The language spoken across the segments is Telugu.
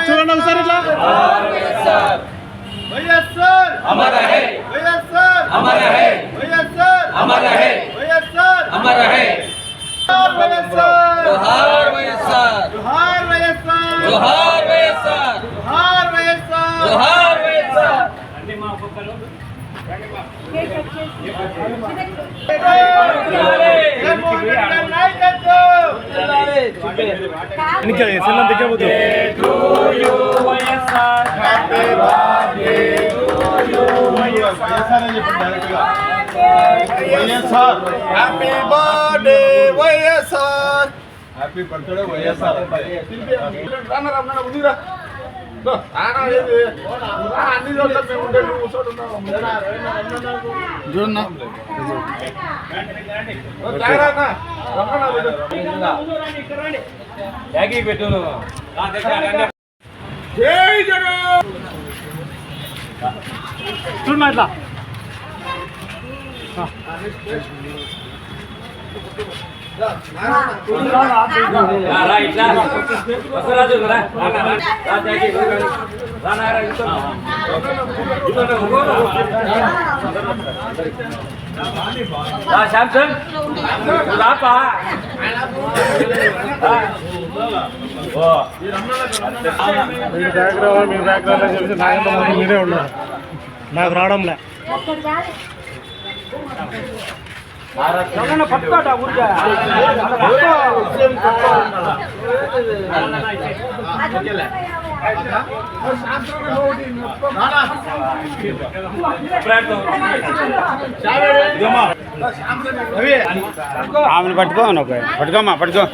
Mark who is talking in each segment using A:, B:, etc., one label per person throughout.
A: చూడండి ఒకసారి ఇట్లా
B: వైఎస్ఆర్
C: అమర హై
B: వైఎస్ఆర్
C: అమర హై
B: వైఎస్ఆర్
C: అమర హై
B: వైఎస్ఆర్
C: అమర హై జోహార్
B: వైఎస్ఆర్
C: జోహార్ వైఎస్ఆర్
B: జోహార్ వైఎస్ఆర్
C: జోహార్ వైఎస్ఆర్
B: జోహార్ వైఎస్ఆర్
C: జోహార్
B: వైఎస్ఆర్ అంటే మా ఒక్కొక్కరు
A: ఇంకా సెల్లం దగ్గర పోతుంది
B: YSR happy birthday YSR happy birthday YSR రానా రమ్మన్నా ముందురా అన్ని చోట్ల మేము ఉండే నువ్వు చోటు చూడన్నా. జై జగన్
A: చూడమ్మా ఇట్లా
C: శాంసంగ్ రాపా
A: మీరు బ్యాక్ రావాలి మీరు బ్యాక్ రావాలని చెప్పేసి నాకంత ముందు మీరే ఉన్నారు నాకు రావడంలే பத்தாட்டா
D: ఆమెను పట్టుకో ఒక పట్టుకోమ్మా పట్టుకో.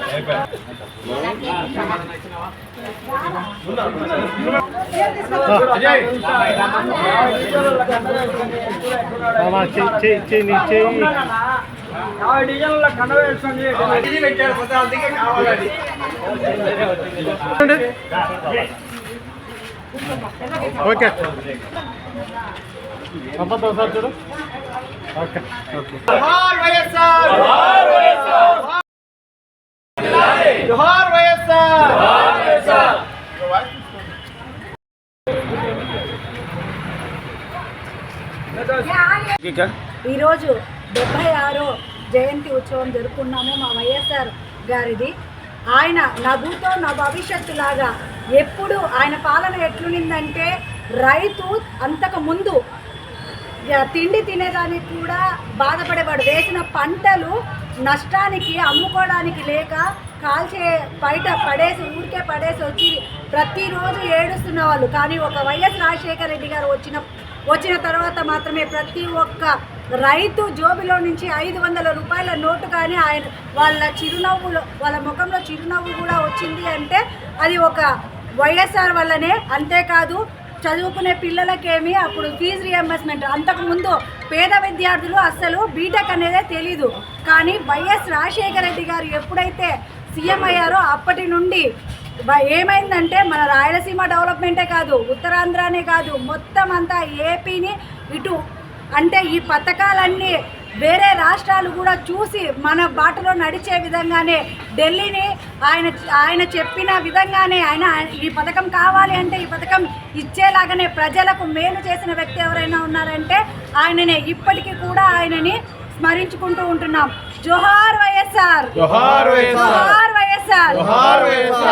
A: మామ, చెయ్యి చెయ్యి చెయ్యి నీ ఓకే. పంపద్దు ఒకసారి చూడు. ఓకే. ఓకే
B: జోహార్ వైఎస్ఆర్. జోహార్ వైఎస్ఆర్.
E: ఈరోజు డెబ్బై ఆరో జయంతి ఉత్సవం జరుపుకున్నాము మా వైఎస్ఆర్ గారిది. ఆయన నా భూతో నా భవిష్యత్తు లాగా ఎప్పుడు ఆయన పాలన ఎట్లునిందంటే రైతు అంతకు ముందు తిండి తినేదానికి కూడా బాధపడేవాడు. వేసిన పంటలు నష్టానికి అమ్ముకోవడానికి లేక కాల్చే బయట పడేసి ఊరికే పడేసి వచ్చి ప్రతిరోజు ఏడుస్తున్న వాళ్ళు. కానీ ఒక వైఎస్ రాజశేఖర రెడ్డి గారు వచ్చిన వచ్చిన తర్వాత మాత్రమే ప్రతి ఒక్క రైతు జోబిలో నుంచి ఐదు వందల రూపాయల నోటు కానీ ఆయన వాళ్ళ చిరునవ్వులో వాళ్ళ ముఖంలో చిరునవ్వు కూడా వచ్చింది అంటే అది ఒక వైఎస్ఆర్ వల్లనే. అంతేకాదు చదువుకునే పిల్లలకేమి అప్పుడు ఫీజు రియంబర్స్మెంట్ అంతకుముందు పేద విద్యార్థులు అస్సలు బీటెక్ అనేదే తెలీదు. కానీ వైఎస్ రాజశేఖర రెడ్డి గారు ఎప్పుడైతే సీఎం అయ్యారో అప్పటి నుండి ఏమైందంటే మన రాయలసీమ డెవలప్మెంటే కాదు ఉత్తరాంధ్రనే కాదు మొత్తం అంతా ఏపీని ఇటు అంటే ఈ పథకాలన్నీ వేరే రాష్ట్రాలు కూడా చూసి మన బాటలో నడిచే విధంగానే ఢిల్లీని ఆయన ఆయన చెప్పిన విధంగానే ఆయన ఈ పథకం కావాలి అంటే ఈ పథకం ఇచ్చేలాగానే ప్రజలకు మేలు చేసిన వ్యక్తి ఎవరైనా ఉన్నారంటే ఆయననే. ఇప్పటికీ కూడా ఆయనని స్మరించుకుంటూ ఉంటున్నాం. జోహార్ వైఎస్ఆర్.
B: జోహార్ వైఎస్ఆర్.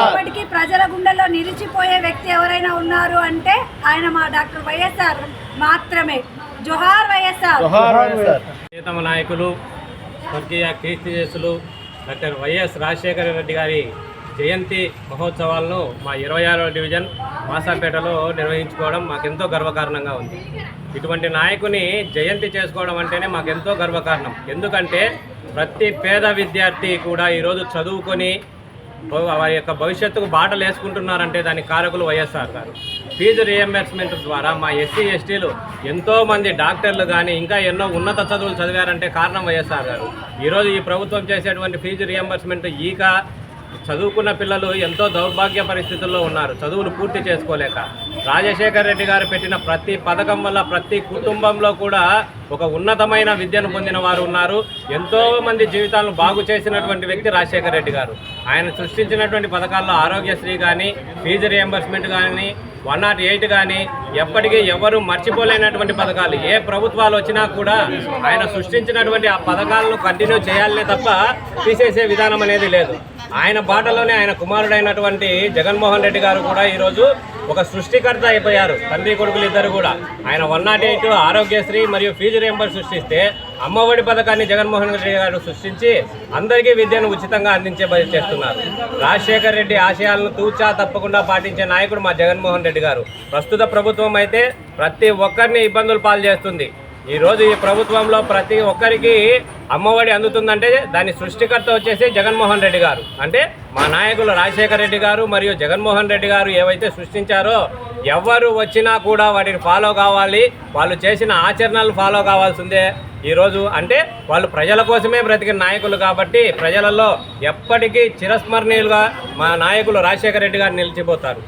E: ఇప్పటికీ ప్రజల గుండెల్లో నిలిచిపోయే వ్యక్తి ఎవరైనా ఉన్నారు అంటే ఆయన మా డాక్టర్ వైఎస్ఆర్ మాత్రమే. జోహార్ వైఎస్ఆర్.
B: జోహార్ వైఎస్ఆర్.
F: ప్రియతమ నాయకులు స్వర్గీయ కీర్తిశేషులు డాక్టర్ వైఎస్ రాజశేఖర రెడ్డి గారి జయంతి మహోత్సవాలను మా ఇరవై ఆరవ డివిజన్ మాసాపేటలో నిర్వహించుకోవడం మాకెంతో గర్వకారణంగా ఉంది. ఇటువంటి నాయకుని జయంతి చేసుకోవడం అంటేనే మాకెంతో గర్వకారణం. ఎందుకంటే ప్రతి పేద విద్యార్థి కూడా ఈరోజు చదువుకొని వారి యొక్క భవిష్యత్తుకు బాటలు వేసుకుంటున్నారంటే దానికి కారకులు వైఎస్ఆర్ గారు. ఫీజు రియంబర్స్మెంట్ ద్వారా మా ఎస్సీ ఎస్టీలు ఎంతోమంది డాక్టర్లు కానీ ఇంకా ఎన్నో ఉన్నత చదువులు చదివారంటే కారణం వైఎస్ఆర్ గారు. ఈరోజు ఈ ప్రభుత్వం చేసేటువంటి ఫీజు రియంబర్స్మెంట్ ఈక చదువుకున్న పిల్లలు ఎంతో దౌర్భాగ్య పరిస్థితుల్లో ఉన్నారు. చదువులు పూర్తి చేసుకోలేక రాజశేఖర్ రెడ్డి గారు పెట్టిన ప్రతి పథకం వల్ల ప్రతి కుటుంబంలో కూడా ఒక ఉన్నతమైన విద్యను పొందిన వారు ఉన్నారు. ఎంతో మంది జీవితాలను బాగు చేసినటువంటి వ్యక్తి రాజశేఖర్ రెడ్డి గారు. ఆయన సృష్టించినటువంటి పథకాల్లో ఆరోగ్యశ్రీ కానీ ఫీజు రియంబర్స్మెంట్ కానీ వన్ నాట్ ఎయిట్ కానీ ఎప్పటికీ ఎవరు మర్చిపోలేనటువంటి పథకాలు. ఏ ప్రభుత్వాలు వచ్చినా కూడా ఆయన సృష్టించినటువంటి ఆ పథకాలను కంటిన్యూ చేయాలనే తప్ప తీసేసే విధానం అనేది లేదు. ఆయన బాటలోనే ఆయన కుమారుడైనటువంటి జగన్మోహన్ రెడ్డి గారు కూడా ఈరోజు ఒక సృష్టికర్త అయిపోయారు. తండ్రి కొడుకులు ఇద్దరు కూడా. ఆయన వన్ నాట్ ఎయిట్ ఆరోగ్యశ్రీ మరియు ఫీజు రియంబర్ సృష్టిస్తే అమ్మఒడి పథకాన్ని జగన్మోహన్ రెడ్డి గారు సృష్టించి అందరికీ విద్యను ఉచితంగా అందించే పని చేస్తున్నారు. రాజశేఖర్ రెడ్డి ఆశయాలను తూచా తప్పకుండా పాటించే నాయకుడు మా జగన్మోహన్ రెడ్డి గారు. ప్రస్తుత ప్రభుత్వం అయితే ప్రతి ఒక్కరిని ఇబ్బందులు పాలు చేస్తుంది. ఈ రోజు ఈ ప్రభుత్వంలో ప్రతి ఒక్కరికి అమ్మఒడి అందుతుందంటే దాని సృష్టికర్త వచ్చేసి జగన్మోహన్ రెడ్డి గారు. అంటే మా నాయకులు రాజశేఖర రెడ్డి గారు మరియు జగన్మోహన్ రెడ్డి గారు ఏవైతే సృష్టించారో ఎవరు వచ్చినా కూడా వాటిని ఫాలో కావాలి. వాళ్ళు చేసిన ఆచరణలు ఫాలో కావాల్సిందే. ఈరోజు అంటే వాళ్ళు ప్రజల కోసమే బ్రతికిన నాయకులు కాబట్టి ప్రజలలో ఎప్పటికీ చిరస్మరణీయులుగా మా నాయకులు రాజశేఖర రెడ్డి గారు నిలిచిపోతారు.